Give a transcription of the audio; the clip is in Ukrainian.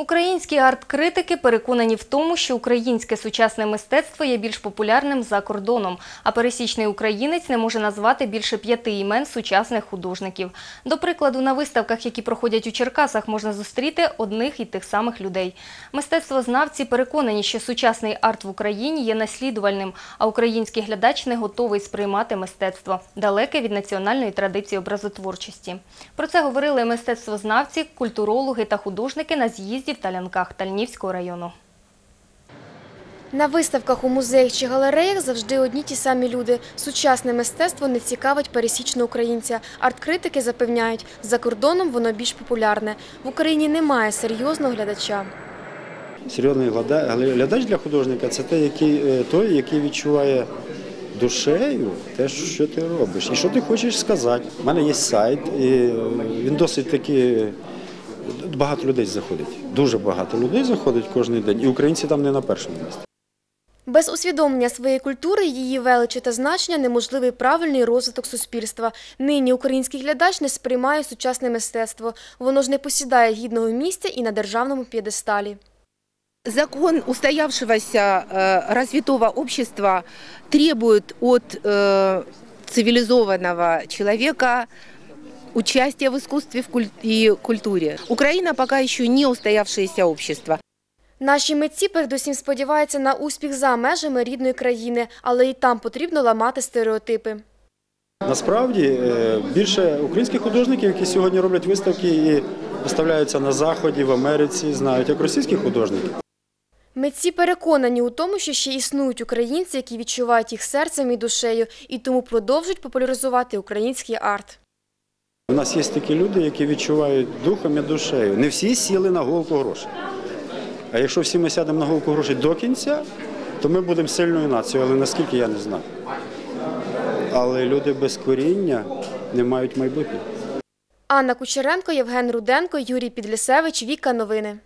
Українські арт-критики переконані в тому, що українське сучасне мистецтво є більш популярним за кордоном, а пересічний українець не може назвати більше п'яти імен сучасних художників. До прикладу, на виставках, які проходять у Черкасах, можна зустріти одних і тих самих людей. Мистецтвознавці переконані, що сучасний арт в Україні є наслідувальним, а український глядач не готовий сприймати мистецтво, далеке від національної традиції образотворчості. Про це говорили мистецтвознавці, культурологи та художники на з'їзді в Талянках Тальнівського району. На виставках у музеях чи галереях завжди одні ті самі люди. Сучасне мистецтво не цікавить пересічного українця. Арт-критики запевняють, за кордоном воно більш популярне. В Україні немає серйозного глядача. Серйозний глядач для художника це той, який, е, той, який відчуває душею те, що ти робиш, і що ти хочеш сказати. У мене є сайт, і він досить таки. Багато людей заходить. Дуже багато людей заходить кожен день, і українці там не на першому місці. Без усвідомлення своєї культури, її величі та значення неможливий правильний розвиток суспільства. Нині український глядач не сприймає сучасне мистецтво. Воно ж не посідає гідного місця і на державному п'єдесталі. Закон устоявшегося э, развитого общества требует от э, цивилизованного человека участия в искусстве и культуре. Украина пока еще не устоявшееся общество. Наші митці передусім сподіваються на успіх за межами рідної країни, але і там потрібно ламати стереотипи. Насправді е, більше українських художників, які сьогодні роблять виставки і виставляються на заході в Америці, знають як російських художників. Митці переконані у тому, що ще існують українці, які відчувають їх серцем і душею, і тому продовжують популяризувати український арт. Нас є такі люди, які відчувають духом і душею. Не всі сіли на голку грошей. А якщо всі ми сядемо на голку грошей до кінця, то ми будемо сильною нацією, але наскільки я не знаю. Але люди без коріння не мають майбутнього. Анна Кучеренко, Євген Руденко, Юрій Підлісевич, Віка Новини.